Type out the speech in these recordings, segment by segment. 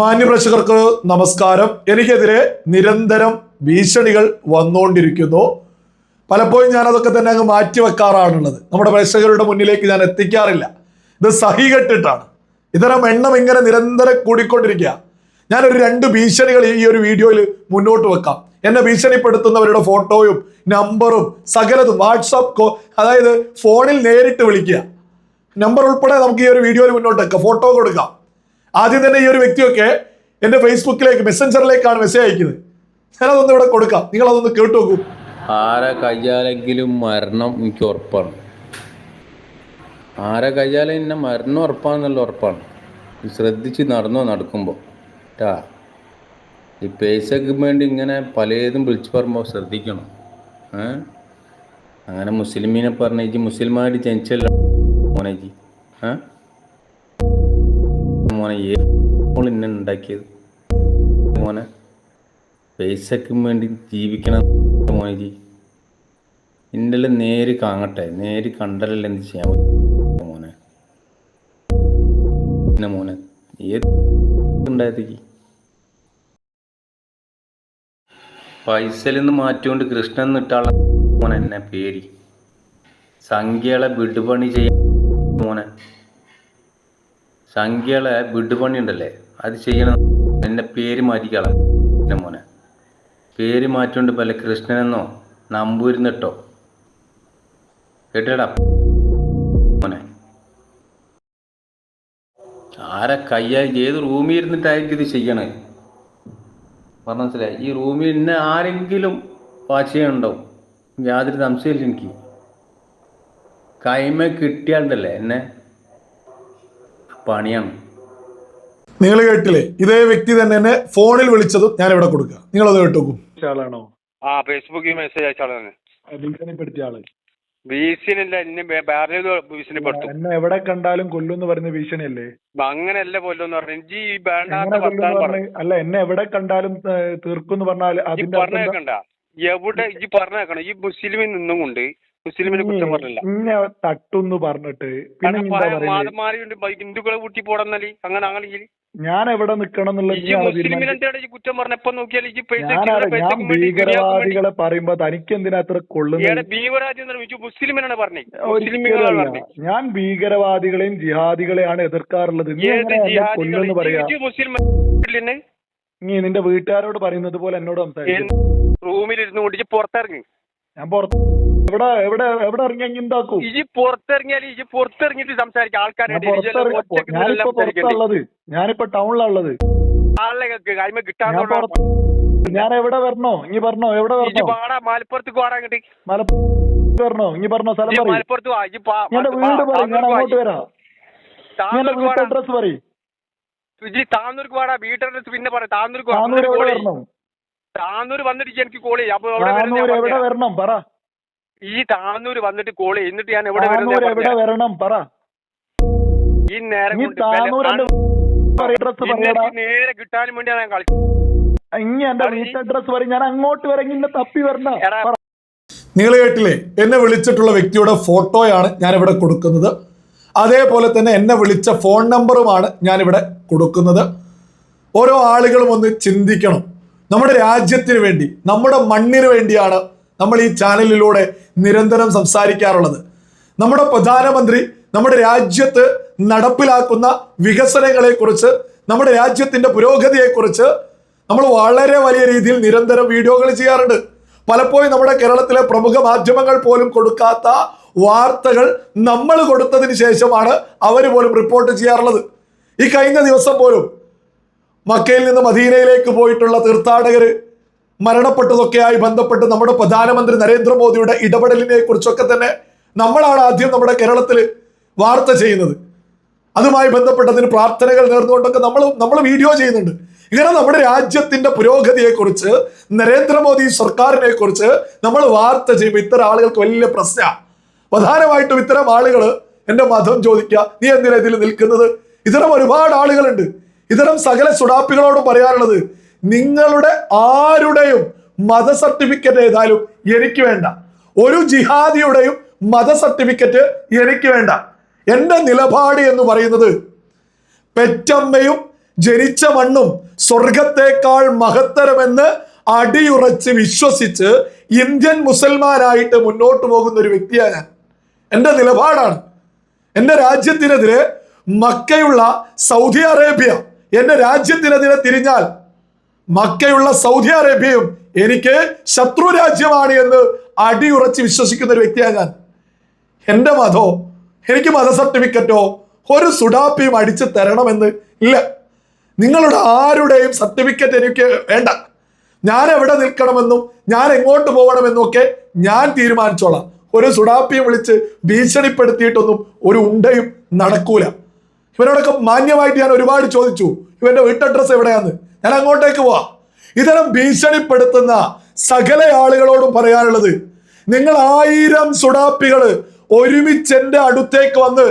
മാന്യപ്രേക്ഷകർക്ക് നമസ്കാരം. എനിക്കെതിരെ നിരന്തരം ഭീഷണികൾ വന്നുകൊണ്ടിരിക്കുന്നു. പലപ്പോഴും ഞാൻ അതൊക്കെ തന്നെ അങ്ങ് മാറ്റിവെക്കാറാണുള്ളത്. നമ്മുടെ പ്രേക്ഷകരുടെ മുന്നിലേക്ക് ഞാൻ എത്തിക്കാറില്ല. ഇത് സഹികെട്ടിട്ടാണ്. ഇത്തരം എണ്ണം ഇങ്ങനെ നിരന്തരം കൂടിക്കൊണ്ടിരിക്കുക. ഞാനൊരു രണ്ട് ഭീഷണികൾ ഈ ഒരു വീഡിയോയിൽ മുന്നോട്ട് വെക്കാം. എന്നെ ഭീഷണിപ്പെടുത്തുന്നവരുടെ ഫോട്ടോയും നമ്പറും സകലതും വാട്സാപ്പ് അതായത് ഫോണിൽ നേരിട്ട് വിളിക്കുക. നമ്പർ ഉൾപ്പെടെ നമുക്ക് ഈ ഒരു വീഡിയോയിൽ മുന്നോട്ട് വെക്കാം. ഫോട്ടോ കൊടുക്കാം. ആദ്യം തന്നെ ഈ ഒരു വ്യക്തിയൊക്കെ എന്റെ ഫേസ്ബുക്കിലേക്ക് മെസ്സഞ്ചറിലേക്കാണ് മെസ്സേജ് അയക്കുന്നത്. ഞാനതൊന്ന് ഇവിടെ കൊടുക്കാം. നിങ്ങൾ അതൊന്ന് കേട്ടു നോക്കൂ ആരെ കയ്യാലെങ്കിലും മരണം എനിക്ക് ഉറപ്പാണ്. ആരെ കയ്യാലെ എന്നെ മരണം ഉറപ്പാണെന്നുള്ള ഉറപ്പാണ്. ശ്രദ്ധിച്ച് നടന്നോ നടക്കുമ്പോൾ ടാ ഈ പൈസക്ക് വേണ്ടി ഇങ്ങനെ പലതും വിളിച്ചു പറയുമ്പോൾ ശ്രദ്ധിക്കണം. അങ്ങനെ മുസ്ലിമിനെ പറഞ്ഞേച്ച് മുസ്ലിമായിട്ട് ജനിച്ചല്ലോ. മോനേജി ഏഹ് മോനെ ഏ മോൾ ഇന്നെ ഉണ്ടാക്കിയത് മോനെ പൈസക്ക് വേണ്ടി ജീവിക്കണം മോനെ ജി ഇന്നലെ നേര് കാണട്ടെ നേര് കണ്ടല്ലേ എന്ത് ചെയ്യാൻ മോനെ. പിന്നെ മോനെ ഏത് ഉണ്ടായത്തേക്ക് പൈസയിൽ നിന്ന് മാറ്റിക്കൊണ്ട് കൃഷ്ണൻ നിട്ടാളെ മോനെ എന്നെ പേരി സംഖ്യകളെ വിടുപണി ചെയ്യാൻ മോനെ. സംഖ്യകളെ വിടുപണി ഉണ്ടല്ലേ അത് ചെയ്യണം. എന്നെ പേര് മാറ്റിക്കളാം എന്റെ മോനെ. പേര് മാറ്റിക്കൊണ്ട് പല കൃഷ്ണനെന്നോ നമ്പൂരിന്നിട്ടോ? കേട്ടടാ മോനെ. ആരെ കയ്യായി ഏത് റൂമിൽ ഇരുന്നിട്ടായിരിക്കും ഇത് ചെയ്യണേ? പറഞ്ഞ മനസ്സിലായി. ഈ റൂമിൽ ഇന്ന ആരെങ്കിലും വാച്ച് ചെയ്യണുണ്ടോ? യാതൊരു സംശയമില്ല എനിക്ക്. കൈമ കിട്ടിയാണ്ടല്ലേ എന്നെ? പണിയാണ് നിങ്ങൾ കേട്ടില്ലേ ഇതേ വ്യക്തി തന്നെ എന്നെ ഫോണിൽ വിളിച്ചതും ഞാൻ ഇവിടെ കൊടുക്കുക നിങ്ങൾ അത് കേട്ടോക്കൂ ആളാണോ ആ ഫേസ്ബുക്കിൽ മെസ്സേജ് അയച്ച ആളാണ് ഭീഷണിപ്പെടുത്തിയ ആൾ. ഭീഷണിയല്ല എന്നെ ഭീഷണിപ്പെടുത്തു. എന്നെ എവിടെ കണ്ടാലും കൊല്ലുന്ന് പറയുന്ന ഭീഷണിയല്ലേ? അങ്ങനെയല്ല പറഞ്ഞു ഈ വേണ്ടാത്ത കൊല്ലുന്ന് വർത്താനം പറഞ്ഞ് അല്ല എന്നെ എവിടെ കണ്ടാലും തീർക്കും പറഞ്ഞാൽ ഈ അതിന്റെ അർത്ഥം എന്താ? പറഞ്ഞേക്കണ്ട എവിടെ ഈ പറഞ്ഞേക്കണം ഈ മുസ്ലിമിൽ നിന്നും കൊണ്ട് മുസ്ലിമിനെ കുറ്റം പറഞ്ഞില്ല. ഇന്നെ തട്ടുന്ന് പറഞ്ഞിട്ട്. പിന്നെ എന്താ പറയുന്നത് മാതന്മാരുണ്ട് ഹിന്ദുക്കളെ കൂട്ടി പോടന്നല്ലേ അങ്ങനെ അങ്ങനെ ഞാൻ എവിടെ നിക്കണം ഈ കുറ്റം പറഞ്ഞപ്പോ നോക്കിയാൽ ഞാൻ ഭീകരവാദികളെ പറയുമ്പോ തനിക്ക് എന്തിനാ അത്ര കൊള്ളുന്നത് ഞാൻ ഭീകരവാദികളെയും ജിഹാദികളെയാണ് എതിർക്കാറുള്ളത്. നീ എങ്ങനെയാ എന്നെ പറയാ? നീ നിന്റെ വീട്ടുകാരോട് പറയുന്നത് പോലെ എന്നോട് സംസാരിക്കും. റൂമിൽ ഇരുന്ന് കൊണ്ട് പുറത്തിറങ്ങി. ഞാൻ പുറത്ത് എവിടെ എവിടെ എവിടെ ഇറങ്ങി അങ്ങ് എന്താക്കും? ഇജി പുറത്തിറങ്ങിയാൽ ഇജി പുറത്തിറങ്ങിയിട്ട് സംസാരിക്കാം. ഞാനിപ്പോ പുറത്തുള്ളത് ഞാനിപ്പോ ടൗണിലുള്ളത് ആളെ കൈമ കിട്ടാൻ ഞാൻ എവിടെ വരണോ? ഇനി പറഞ്ഞോ എവിടെ വരണോ? മലപ്പുറത്തേക്ക് വാടാ കിട്ടി മലപ്പുറത്ത് വരണോ? ഇനി പറഞ്ഞോ സ്ഥലം മലപ്പുറത്ത് ഞാൻ വീട് പറയും. ഞാൻ അങ്ങോട്ട് വരാം. താന്നൂർക്ക് വീട്ട് വാടാ. അഡ്രസ് പറയും. ഇജി താന്നൂർക്ക് വാടാ വീട്ടഡ്രസ് പിന്നെ പറ താന്നൂർക്ക്. താന്നൂർ വന്നിട്ട് എവിടെ വരണം? താന്നൂർ വന്നിട്ട് എനിക്ക് കോൾ ചെയ്യാം. അപ്പൊ എവിടെ വരണം? പറ. ഈ താന്നൂര് വന്നിട്ട് കോൾ ചെയ്യുന്നിട്ട് ഞാൻ എവിടെ എവിടെ വരണം? പറ. ഈ നേരം നീ കൊണ്ട് താന്നൂർ അഡ്രസ് ഇന്ന് പറയടാ. എനിക്ക് നേരെ കിട്ടാനും വേണ്ടിയാണ് ഞാൻ കളിച്ചത്. ഇനി എന്റെ പറയ്. വീട്ട് അഡ്രസ് പറയും. ഞാൻ അങ്ങോട്ട് വരെ ഇന്നെ തപ്പി വരണ. എടാ, നിങ്ങൾ കേട്ടില്ലേ? എന്നെ വിളിച്ചിട്ടുള്ള വ്യക്തിയുടെ ഫോട്ടോയാണ് ഞാനിവിടെ കൊടുക്കുന്നത്. അതേപോലെ തന്നെ എന്നെ വിളിച്ച ഫോൺ നമ്പറുമാണ് ഞാനിവിടെ കൊടുക്കുന്നത്. ഓരോ ആളുകളും ഒന്ന് ചിന്തിക്കണം. നമ്മുടെ രാജ്യത്തിന് വേണ്ടി നമ്മുടെ മണ്ണിന് വേണ്ടിയാണ് നമ്മൾ ഈ ചാനലിലൂടെ നിരന്തരം സംസാരിക്കാറുള്ളത്. നമ്മുടെ പ്രധാനമന്ത്രി നമ്മുടെ രാജ്യത്ത് നടപ്പിലാക്കുന്ന വികസനങ്ങളെക്കുറിച്ച് നമ്മുടെ രാജ്യത്തിന്റെ പുരോഗതിയെക്കുറിച്ച് നമ്മൾ വളരെ വലിയ രീതിയിൽ നിരന്തരം വീഡിയോകൾ ചെയ്യാറുണ്ട്. പലപ്പോഴും നമ്മുടെ കേരളത്തിലെ പ്രമുഖ മാധ്യമങ്ങൾ പോലും കൊടുക്കാത്ത വാർത്തകൾ നമ്മൾ കൊടുത്തതിന് ശേഷമാണ് അവർ പോലും റിപ്പോർട്ട് ചെയ്യാറുള്ളത്. ഈ കഴിഞ്ഞ ദിവസം പോലും മക്കയിൽ നിന്ന് മദീനയിലേക്ക് പോയിട്ടുള്ള തീർത്ഥാടകര് മരണപ്പെട്ടതൊക്കെയായി ബന്ധപ്പെട്ട് നമ്മുടെ പ്രധാനമന്ത്രി നരേന്ദ്രമോദിയുടെ ഇടപെടലിനെ കുറിച്ചൊക്കെ തന്നെ നമ്മളാണ് ആദ്യം നമ്മുടെ കേരളത്തിൽ വാർത്ത ചെയ്യുന്നത്. അതുമായി ബന്ധപ്പെട്ടതിന് പ്രാർത്ഥനകൾ നേർന്നുകൊണ്ടൊക്കെ നമ്മൾ നമ്മൾ വീഡിയോ ചെയ്യുന്നുണ്ട്. ഇങ്ങനെ നമ്മുടെ രാജ്യത്തിന്റെ പുരോഗതിയെക്കുറിച്ച് നരേന്ദ്രമോദി സർക്കാരിനെ കുറിച്ച് നമ്മൾ വാർത്ത ചെയ്യുമ്പോൾ ഇത്തരം ആളുകൾക്ക് വലിയ പ്രശ്നമാണ് പ്രധാനമായിട്ടും ഇത്തരം ആളുകൾ എന്റെ മതം ചോദിക്കുക നീ എന്തിനാ ഇതിൽ നിൽക്കുന്നത്? ഇത്തരം ഒരുപാട് ആളുകളുണ്ട്. ഇത്തരം സകല സുടാപ്പികളോട് പറയാനുള്ളത് നിങ്ങളുടെ ആരുടെയും മത സർട്ടിഫിക്കറ്റ് ഏതായാലും എനിക്ക് വേണ്ട. ഒരു ജിഹാദിയുടെയും മത സർട്ടിഫിക്കറ്റ് എനിക്ക് വേണ്ട. എന്റെ നിലപാട് എന്ന് പറയുന്നത് പെറ്റമ്മയും ജനിച്ച മണ്ണും സ്വർഗത്തേക്കാൾ മഹത്തരമെന്ന് അടിയുറച്ച് വിശ്വസിച്ച് ഇന്ത്യൻ മുസൽമാനായിട്ട് മുന്നോട്ട് പോകുന്ന ഒരു വ്യക്തിയാണ് ഞാൻ. എന്റെ നിലപാടാണ്. എന്റെ രാജ്യത്തിനെതിരെ മക്കയുള്ള സൗദി അറേബ്യ എന്റെ രാജ്യത്തിനെതിരെ തിരിഞ്ഞാൽ മക്കയുള്ള സൗദി അറേബ്യയും എനിക്ക് ശത്രു രാജ്യമാണ് എന്ന് അടിയുറച്ച് വിശ്വസിക്കുന്ന ഒരു വ്യക്തിയാണ് ഞാൻ. എന്റെ മതോ എനിക്ക് മത സർട്ടിഫിക്കറ്റോ ഒരു സുഡാപ്പിയും അടിച്ച് തരണമെന്ന് ഇല്ല. നിങ്ങളുടെ ആരുടെയും സർട്ടിഫിക്കറ്റ് എനിക്ക് വേണ്ട. ഞാൻ എവിടെ നിൽക്കണമെന്നും ഞാൻ എങ്ങോട്ട് പോകണമെന്നും ഒക്കെ ഞാൻ തീരുമാനിച്ചോളാം. ഒരു സുഡാപ്പിയും വിളിച്ച് ഭീഷണിപ്പെടുത്തിയിട്ടൊന്നും ഒരു ഉണ്ടയും നടക്കൂല. ഇവരോടൊക്കെ മാന്യമായിട്ട് ഞാൻ ഒരുപാട് ചോദിച്ചു. ഇവന്റെ വീട്ടഡ്രസ് എവിടെയാന്ന്? ഞാൻ അങ്ങോട്ടേക്ക് പോവാ. ഇത്തരം ഭീഷണിപ്പെടുത്തുന്ന സകല ആളുകളോടും പറയാനുള്ളത് നിങ്ങൾ ആയിരം സുടാപ്പികൾ ഒരുമിച്ച് എന്റെ അടുത്തേക്ക് വന്ന്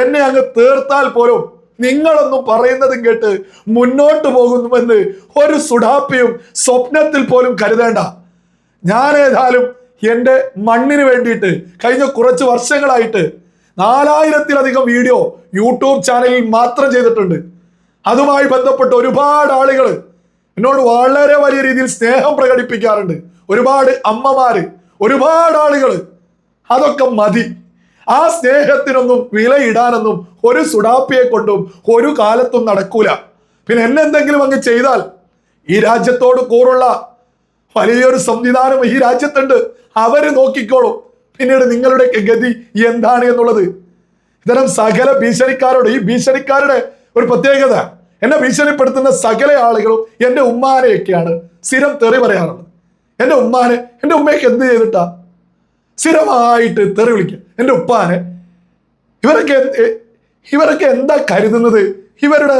എന്നെ അങ്ങ് തീർത്താൽ പോലും നിങ്ങളൊന്നും പറയുന്നതും കേട്ട് മുന്നോട്ട് പോകുന്നുവെന്ന് ഒരു സുഡാപ്പിയും സ്വപ്നത്തിൽ പോലും കരുതേണ്ട. ഞാൻ ഏതായാലും എന്റെ മണ്ണിന് വേണ്ടിയിട്ട് കഴിഞ്ഞ കുറച്ച് വർഷങ്ങളായിട്ട് നാലായിരത്തിലധികം വീഡിയോ യൂട്യൂബ് ചാനലിൽ മാത്രം ചെയ്തിട്ടുണ്ട്. അതുമായി ബന്ധപ്പെട്ട് ഒരുപാട് ആളുകൾ എന്നോട് വളരെ വലിയ രീതിയിൽ സ്നേഹം പ്രകടിപ്പിക്കാറുണ്ട്. ഒരുപാട് അമ്മമാര് ഒരുപാട് ആളുകൾ അതൊക്കെ മതി. ആ സ്നേഹത്തിനൊന്നും വിലയിടാനൊന്നും ഒരു സുഡാപ്പിയെ കൊണ്ടും ഒരു കാലത്തും നടക്കൂല. പിന്നെ എന്നെ എന്തെങ്കിലും അങ്ങ് ചെയ്താൽ ഈ രാജ്യത്തോട് കൂറുള്ള വലിയൊരു സംവിധാനം ഈ രാജ്യത്തുണ്ട്. അവർ നോക്കിക്കോളും. പിന്നീട് നിങ്ങളുടെ ഗതി എന്താണ് എന്നുള്ളത്. ഇത്തരം സകല ഭീഷണിക്കാരോട് ഈ ഭീഷണിക്കാരുടെ ഒരു പ്രത്യേകത. എന്നെ ഭീഷണിപ്പെടുത്തുന്ന സകല ആളുകളും എന്റെ ഉമ്മാനെയൊക്കെയാണ് സ്ഥിരം തെറി പറയാറുള്ളത്. എന്റെ ഉമ്മാനെ എന്റെ ഉമ്മയ്ക്ക് എന്ത് ചെയ്തിട്ടാ? സ്ഥിരമായിട്ട് തെറി വിളിക്കുക. എന്റെ ഉപ്പാനെ ഇവരൊക്കെ ഇവരൊക്കെ എന്താ കരുതുന്നത്? ഇവരുടെ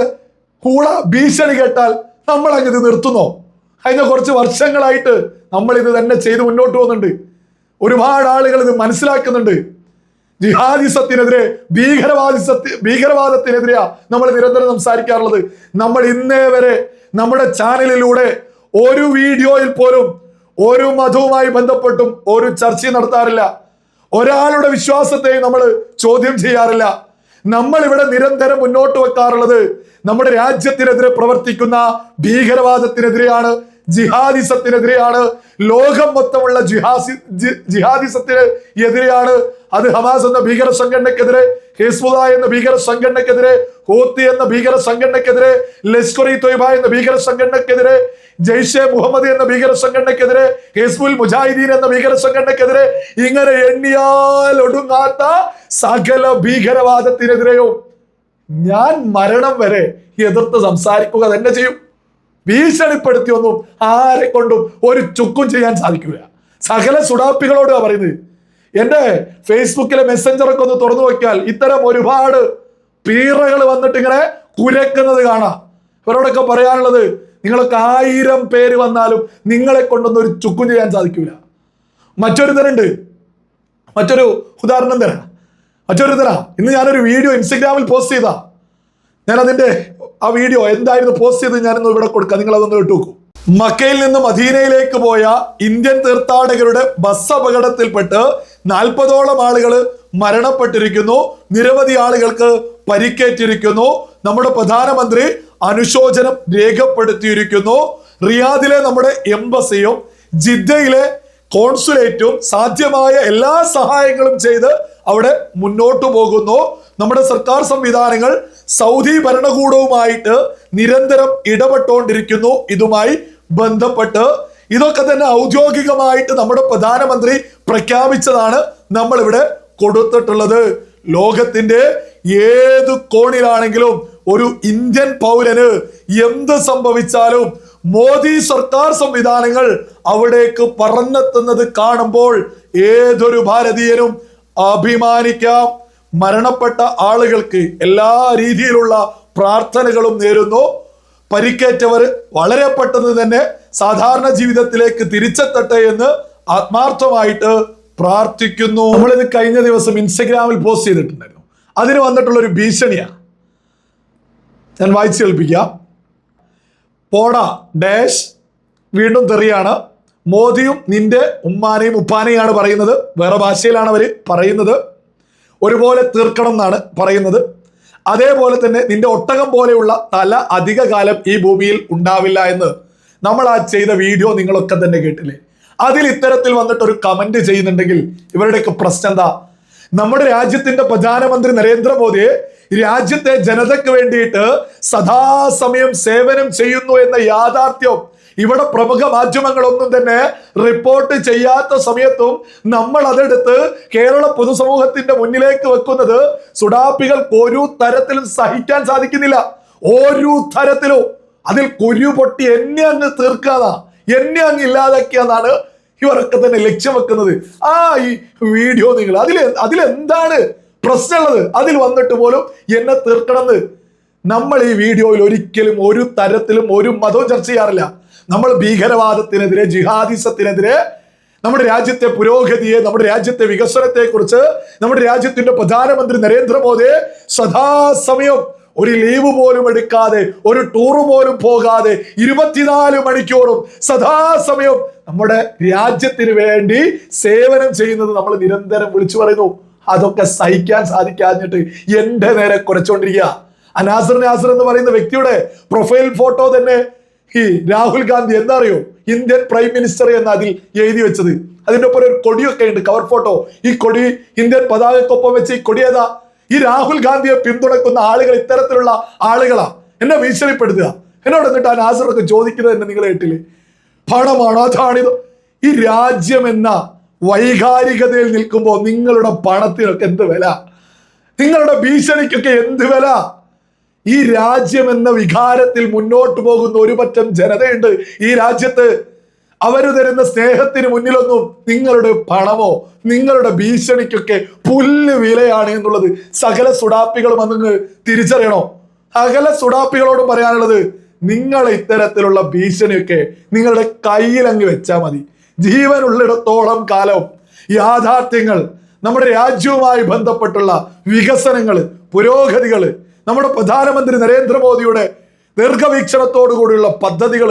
കൂള ഭീഷണി കേട്ടാൽ നമ്മൾ അങ്ങ് നിർത്തുന്നോ? കഴിഞ്ഞ കുറച്ച് വർഷങ്ങളായിട്ട് നമ്മളിത് തന്നെ ചെയ്ത് മുന്നോട്ട് പോകുന്നുണ്ട്. ഒരുപാട് ആളുകൾ ഇത് മനസ്സിലാക്കുന്നുണ്ട്. ജിഹാദിസത്തിനെതിരെ ഭീകരവാദിസത്തി ഭീകരവാദത്തിനെതിരെയാ നമ്മൾ നിരന്തരം സംസാരിക്കാറുള്ളത്. നമ്മൾ ഇന്നേ വരെ നമ്മുടെ ചാനലിലൂടെ ഒരു വീഡിയോയിൽ പോലും ഒരു മതവുമായി ബന്ധപ്പെട്ടും ഒരു ചർച്ചയും നടത്താറില്ല. ഒരാളുടെ വിശ്വാസത്തെയും നമ്മൾ ചോദ്യം ചെയ്യാറില്ല. നമ്മൾ ഇവിടെ നിരന്തരം മുന്നോട്ട് വെക്കാറുള്ളത് നമ്മുടെ രാജ്യത്തിനെതിരെ പ്രവർത്തിക്കുന്ന ഭീകരവാദത്തിനെതിരെയാണ് ജിഹാദിസത്തിനെതിരെയാണ് ലോകം മൊത്തമുള്ള ജിഹാസി ജിഹാദിസത്തിന് എതിരെയാണ് അത് ഹമാസ് എന്ന ഭീകര സംഘടനക്കെതിരെ ഹിസ്ബുദ എന്ന ഭീകര സംഘടനക്കെതിരെ ഹൂത്തി എന്ന ഭീകര സംഘടനക്കെതിരെ ലഷ്കർ ഇ തൊയ്ബ എന്ന ഭീകര സംഘടനക്കെതിരെ ജയ്ഷെ മുഹമ്മദ് എന്ന ഭീകര സംഘടനക്കെതിരെ ഹിസ്ബുൽ മുജാഹിദീൻ എന്ന ഭീകര സംഘടനക്കെതിരെ ഇങ്ങനെ എണ്ണിയാൽ ഒടുങ്ങാത്ത സകല ഭീകരവാദത്തിനെതിരെയും ഞാൻ മരണം വരെ എതിർത്ത് സംസാരിക്കുക തന്നെ ചെയ്യും. ഭീഷണിപ്പെടുത്തിയൊന്നും ആരെ കൊണ്ടും ഒരു ചുക്കും ചെയ്യാൻ സാധിക്കില്ല സകല സുഡാപ്പികളോടാണ് പറയുന്നത്. എന്റെ ഫേസ്ബുക്കിലെ മെസ്സഞ്ചറൊക്കെ ഒന്ന് തുറന്നു നോക്കിയാൽ ഇത്തരം ഒരുപാട് പീറകൾ വന്നിട്ട് ഇങ്ങനെ കുരക്കുന്നത് കാണാം. ഇവരോടൊക്കെ പറയാനുള്ളത് നിങ്ങളൊക്കെ ആയിരം പേര് വന്നാലും നിങ്ങളെ കൊണ്ടൊന്നും ഒരു ചുക്കും ചെയ്യാൻ സാധിക്കില്ല മറ്റൊരു തരുണ്ട് മറ്റൊരു ഉദാഹരണം തരാം. മറ്റൊരു തരാം ഇന്ന് ഞാനൊരു വീഡിയോ ഇൻസ്റ്റഗ്രാമിൽ പോസ്റ്റ് ചെയ്താ. ഞാൻ അതിന്റെ ആ വീഡിയോ എന്തായിരുന്നു പോസ്റ്റ് ചെയ്ത് ഞാനിന്ന് ഇവിടെ കൊടുക്കാം. നിങ്ങൾ അതൊന്ന് ഇട്ടു നോക്കൂ മക്കയിൽ നിന്ന് മദീനയിലേക്ക് പോയ ഇന്ത്യൻ തീർത്ഥാടകരുടെ ബസ് അപകടത്തിൽപ്പെട്ട് നാൽപ്പതോളം ആളുകൾ മരണപ്പെട്ടിരിക്കുന്നു. നിരവധി ആളുകൾക്ക് പരിക്കേറ്റിരിക്കുന്നു. നമ്മുടെ പ്രധാനമന്ത്രി അനുശോചനം രേഖപ്പെടുത്തിയിരിക്കുന്നു. റിയാദിലെ നമ്മുടെ എംബസിയും ജിദ്ദയിലെ കോൺസുലേറ്റും സാധ്യമായ എല്ലാ സഹായങ്ങളും ചെയ്ത് അവിടെ മുന്നോട്ടു പോകുന്നു. നമ്മുടെ സർക്കാർ സംവിധാനങ്ങൾ സൗദി ഭരണകൂടവുമായിട്ട് നിരന്തരം ഇടപെട്ടുകൊണ്ടിരിക്കുന്നു ഇതുമായി ബന്ധപ്പെട്ട് ഇതൊക്കെ തന്നെ ഔദ്യോഗികമായിട്ട് നമ്മുടെ പ്രധാനമന്ത്രി പ്രഖ്യാപിച്ചതാണ് നമ്മൾ ഇവിടെ കൊടുത്തിട്ടുള്ളത്. ലോകത്തിന്റെ ഏത് കോണിലാണെങ്കിലും ഒരു ഇന്ത്യൻ പൗരന് എന്ത് സംഭവിച്ചാലും മോദി സർക്കാർ സംവിധാനങ്ങൾ അവിടേക്ക് പറന്നെത്തുന്നത് കാണുമ്പോൾ ഏതൊരു ഭാരതീയനും അഭിമാനിക്കാം. മരണപ്പെട്ട ആളുകൾക്ക് എല്ലാ രീതിയിലുള്ള പ്രാർത്ഥനകളും നേരുന്നു. പരിക്കേറ്റവർ വളരെ പെട്ടെന്ന് തന്നെ സാധാരണ ജീവിതത്തിലേക്ക് തിരിച്ചെത്തട്ടെ എന്ന് ആത്മാർത്ഥമായിട്ട് പ്രാർത്ഥിക്കുന്നു. നമ്മളിത് കഴിഞ്ഞ ദിവസം ഇൻസ്റ്റഗ്രാമിൽ പോസ്റ്റ് ചെയ്തിട്ടുണ്ടായിരുന്നു. അതിന് വന്നിട്ടുള്ള ഒരു ഭീഷണിയാണ് ഞാൻ വായിച്ചു കേൾപ്പിക്കാം. പോടാ ഡാഷ്. വീണ്ടും തെറിയാണ്. മോദിയും നിന്റെ ഉമ്മാനെയും ഉപ്പാനെയാണ് പറയുന്നത്. വേറെ ഭാഷയിലാണ് അവർ പറയുന്നത്. ഒരുപോലെ തീർക്കണം എന്നാണ് പറയുന്നത്. അതേപോലെ തന്നെ നിന്റെ ഒട്ടകം പോലെയുള്ള തല അധിക കാലം ഈ ഭൂമിയിൽ ഉണ്ടാവില്ല എന്ന് നമ്മൾ ആ ചെയ്ത വീഡിയോ നിങ്ങളൊക്കെ തന്നെ കേട്ടില്ലേ? അതിൽ ഇത്തരത്തിൽ വന്നിട്ട് ഒരു കമന്റ് ചെയ്യുന്നുണ്ടെങ്കിൽ ഇവരുടെയൊക്കെ പ്രശ്നം എന്താ? നമ്മുടെ രാജ്യത്തിന്റെ പ്രധാനമന്ത്രി നരേന്ദ്രമോദിയെ രാജ്യത്തെ ജനതയ്ക്ക് വേണ്ടിയിട്ട് സദാസമയം സേവനം ചെയ്യുന്നു എന്ന യാഥാർത്ഥ്യം ഇവിടെ പ്രമുഖ മാധ്യമങ്ങളൊന്നും തന്നെ റിപ്പോർട്ട് ചെയ്യാത്ത സമയത്തും നമ്മൾ അതെടുത്ത് കേരള പൊതുസമൂഹത്തിന്റെ മുന്നിലേക്ക് വെക്കുന്നത് സുഡാപ്പികൾക്ക് ഒരു തരത്തിലും സഹിക്കാൻ സാധിക്കുന്നില്ല. ഒരു തരത്തിലും. അതിൽ കുരു പൊട്ടി എന്നെ അങ്ങ് തീർക്കാതാ. എന്നെ അങ്ങ് ഇല്ലാതാക്കിയെന്നാണ് ഇവരൊക്കെ തന്നെ ലക്ഷ്യം വെക്കുന്നത്. ആ ഈ വീഡിയോ നിങ്ങൾ അതിൽ അതിലെന്താണ് പ്രശ്നമുള്ളത്? അതിൽ വന്നിട്ട് പോലും എന്നെ തീർക്കണമെന്ന് നമ്മൾ ഈ വീഡിയോയിൽ ഒരിക്കലും ഒരു തരത്തിലും ഒരു മതവും ചർച്ച ചെയ്യാറില്ല. നമ്മൾ ഭീകരവാദത്തിനെതിരെ ജിഹാദിസത്തിനെതിരെ നമ്മുടെ രാജ്യത്തെ പുരോഗതിയെ നമ്മുടെ രാജ്യത്തെ വികസനത്തെ കുറിച്ച് നമ്മുടെ രാജ്യത്തിന്റെ പ്രധാനമന്ത്രി നരേന്ദ്രമോദിയെ സദാസമയം ഒരു ലീവ് പോലും എടുക്കാതെ ഒരു ടൂർ പോലും പോകാതെ ഇരുപത്തിനാല് മണിക്കൂറും സദാസമയം നമ്മുടെ രാജ്യത്തിന് വേണ്ടി സേവനം ചെയ്യുന്നത് നമ്മൾ നിരന്തരം വിളിച്ചു പറയുന്നു. അതൊക്കെ സഹിക്കാൻ സാധിക്കാഞ്ഞിട്ട് എന്റെ നേരെ കുറച്ചുകൊണ്ടിരിക്കുക അനാസർ നാസർ എന്ന് പറയുന്ന വ്യക്തിയുടെ പ്രൊഫൈൽ ഫോട്ടോ തന്നെ ഈ രാഹുൽ ഗാന്ധി എന്താ അറിയോ ഇന്ത്യൻ പ്രൈം മിനിസ്റ്റർ എന്ന് അതിൽ എഴുതി വെച്ചത്. അതിന്റെ ഒപ്പം ഒരു കൊടിയൊക്കെ ഉണ്ട് കവർ ഫോട്ടോ ഈ കൊടി ഇന്ത്യൻ പതാകക്കൊപ്പം വെച്ച് ഈ കൊടി ഏതാ? ഈ രാഹുൽ ഗാന്ധിയെ പിന്തുണക്കുന്ന ആളുകൾ ഇത്തരത്തിലുള്ള ആളുകളാ. എന്നെ ഭീഷണിപ്പെടുത്തുക. എന്നോട് എന്നിട്ട് ആ നാസറൊക്കെ ചോദിക്കുന്നത് എന്നെ നിങ്ങൾ കേട്ടില്ലേ? പണമാണോ അതാണിത്? ഈ രാജ്യം എന്ന വൈകാരികതയിൽ നിൽക്കുമ്പോൾ നിങ്ങളുടെ പണത്തിനൊക്കെ എന്ത് വില? നിങ്ങളുടെ ഭീഷണിക്കൊക്കെ എന്ത് വില? ഈ രാജ്യം എന്ന വികാരത്തിൽ മുന്നോട്ട് പോകുന്ന ഒരുപറ്റം ജനതയുണ്ട്. ഈ രാജ്യത്ത് അവർ തരുന്ന സ്നേഹത്തിന് മുന്നിലൊന്നും നിങ്ങളുടെ പണമോ നിങ്ങളുടെ ഭീഷണിക്കൊക്കെ പുല്ല് വിലയാണ് എന്നുള്ളത് സകല സുഡാപ്പികളും അന്ന് തിരിച്ചറിയണോ? സകല സുടാപ്പികളോട് പറയാനുള്ളത് നിങ്ങൾ ഇത്തരത്തിലുള്ള ഭീഷണിയൊക്കെ നിങ്ങളുടെ കയ്യിലങ്ങ് വെച്ചാൽ മതി. ജീവനുള്ളിടത്തോളം കാലം യാഥാർത്ഥ്യങ്ങൾ നമ്മുടെ രാജ്യവുമായി ബന്ധപ്പെട്ടുള്ള വികസനങ്ങൾ പുരോഗതികൾ നമ്മുടെ പ്രധാനമന്ത്രി നരേന്ദ്രമോദിയുടെ ദീർഘവീക്ഷണത്തോടു കൂടിയുള്ള പദ്ധതികൾ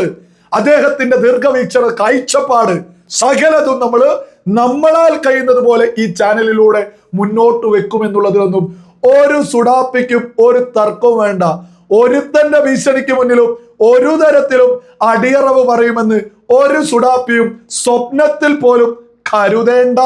അദ്ദേഹത്തിന്റെ ദീർഘവീക്ഷണ കാഴ്ചപ്പാട് സകലതും നമ്മൾ നമ്മളാൽ കഴിയുന്നത് പോലെ ഈ ചാനലിലൂടെ മുന്നോട്ട് വെക്കും വെക്കുമെന്നുള്ളതിലൊന്നും ഒരു സുഡാപ്പിക്കും ഒരു തർക്കവും വേണ്ട. ഒരുത്തന്റെ ഭീഷണിക്ക് മുന്നിലും ഒരു തരത്തിലും അടിയറവ് പറയുമെന്ന് ഒരു സുഡാപ്പിയും സ്വപ്നത്തിൽ പോലും കരുതേണ്ട.